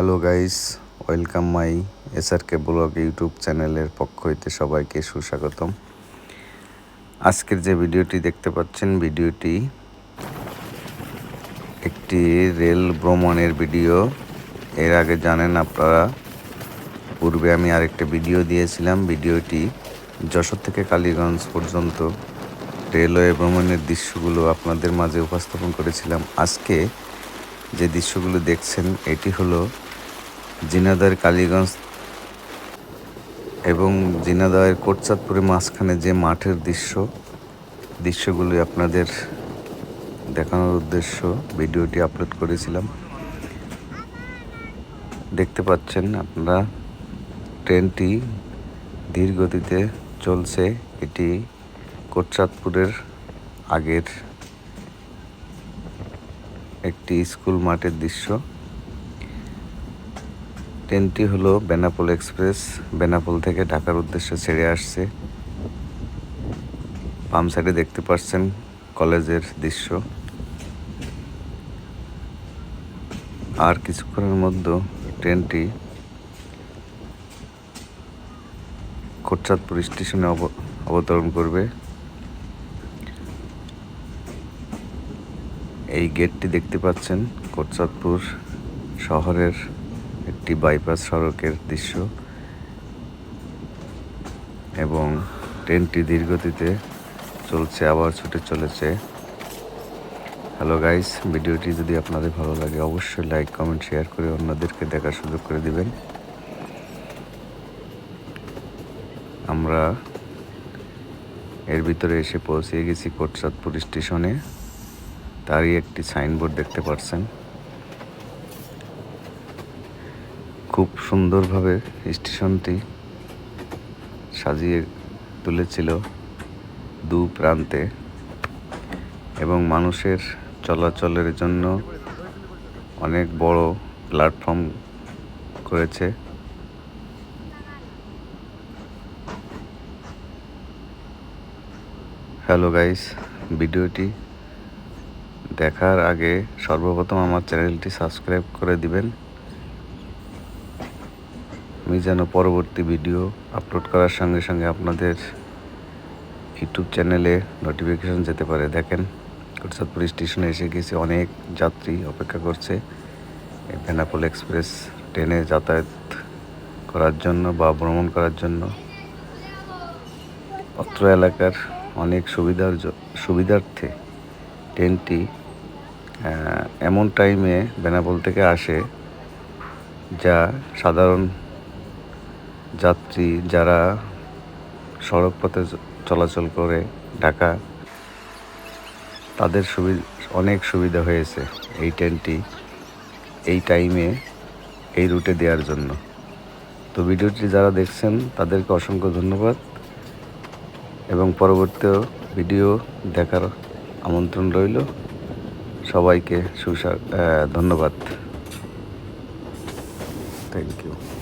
Hello guys welcome my SRK blog YouTube চ্যানেলের পক্ষ হইতে সবাইকে সুস্বাগতম। আজকের যে ভিডিওটি দেখতে পাচ্ছেন, ভিডিওটি একটি রেল ভ্রমণের ভিডিও। এর আগে জানেন আপনারা, পূর্বে আমি আরেকটা ভিডিও দিয়েছিলাম। ভিডিওটি যশোর থেকে কালীগঞ্জ পর্যন্ত রেলওয়ে ভ্রমণের দৃশ্যগুলো আপনাদের মাঝে উপস্থাপন করেছিলাম। আজকে যে দৃশ্যগুলো দেখছেন, এটি হলো জিনাদার কালীগঞ্জ এবং জিনাদায়ের কোটচাঁদপুরের মাঝখানে যে মাঠের দৃশ্য, দৃশ্যগুলি আপনাদের দেখানোর উদ্দেশ্য, ভিডিওটি আপলোড করেছিলাম। দেখতে পাচ্ছেন আপনারা, ট্রেনটি ধীর গতিতে চলছে। এটি কোটচাঁদপুরের আগের একটি স্কুল মাঠের দৃশ্য। ট্রেনটি হলো বেনাপোল এক্সপ্রেস। বেনাপোল থেকে ঢাকার উদ্দেশ্যে ছেড়ে আসছে। বাম সাইডে দেখতে পাচ্ছেন কলেজের দৃশ্য। আর কিছুক্ষণের মধ্যে ট্রেনটি কোটচাঁদপুর স্টেশনে অব- অবতরণ করবে। এই গেটটি দেখতে পাচ্ছেন কোটচাঁদপুর শহরের একটি বাইপাস সড়কের দৃশ্য এবং ট্রেনটি ধীরগতিতে চলছে, আবার ছুটে চলেছে। হ্যালো গাইস ভিডিওটি যদি আপনাদের ভালো লাগে অবশ্যই লাইক কমেন্ট শেয়ার করে অন্যদেরকে দেখার সুযোগ করে দিবেন। আমরা এর ভিতরে এসে পৌঁছে গেছি কোটচাঁদপুর স্টেশনে। তারই একটি সাইনবোর্ড দেখতে পাচ্ছেন খুব সুন্দরভাবে স্টেশনটি সাজিয়ে তুলেছিল দু প্রান্তে এবং মানুষের চলাচলের জন্য অনেক বড় প্ল্যাটফর্ম করেছে। হ্যালো গাইস, ভিডিওটি দেখার আগে সর্বপ্রথম আমার চ্যানেলটি সাবস্ক্রাইব করে দিবেন। আমি যেন পরবর্তী ভিডিও আপলোড করার সঙ্গে সঙ্গে আপনাদের ইউটিউব চ্যানেলে নোটিফিকেশন যেতে পারে। দেখেন কোটসাদপুর স্টেশনে এসে গেছি অনেক যাত্রী অপেক্ষা করছে। বেনাপোল এক্সপ্রেস ট্রেনে যাতায়াত করার জন্য বা ভ্রমণ করার জন্য। অত্র এলাকার অনেক সুবিধার সুবিধার্থে ট্রেনটি এমন টাইমে বেনাপোল থেকে আসে যা সাধারণ যাত্রী যারা সড়ক পথে চ- চলাচল করে ঢাকা তাদের সুবিধা অনেক সুবিধা হয়েছে এই ট্রেনটি এই টাইমে এই রুটে দেওয়ার জন্য। তো ভিডিওটি যারা দেখছেন তাদেরকে অসংখ্য ধন্যবাদ এবং পরবর্তী ভিডিও দেখার আমন্ত্রণ রইল। সবাইকে সুসা আহ, ধন্যবাদ। Thank you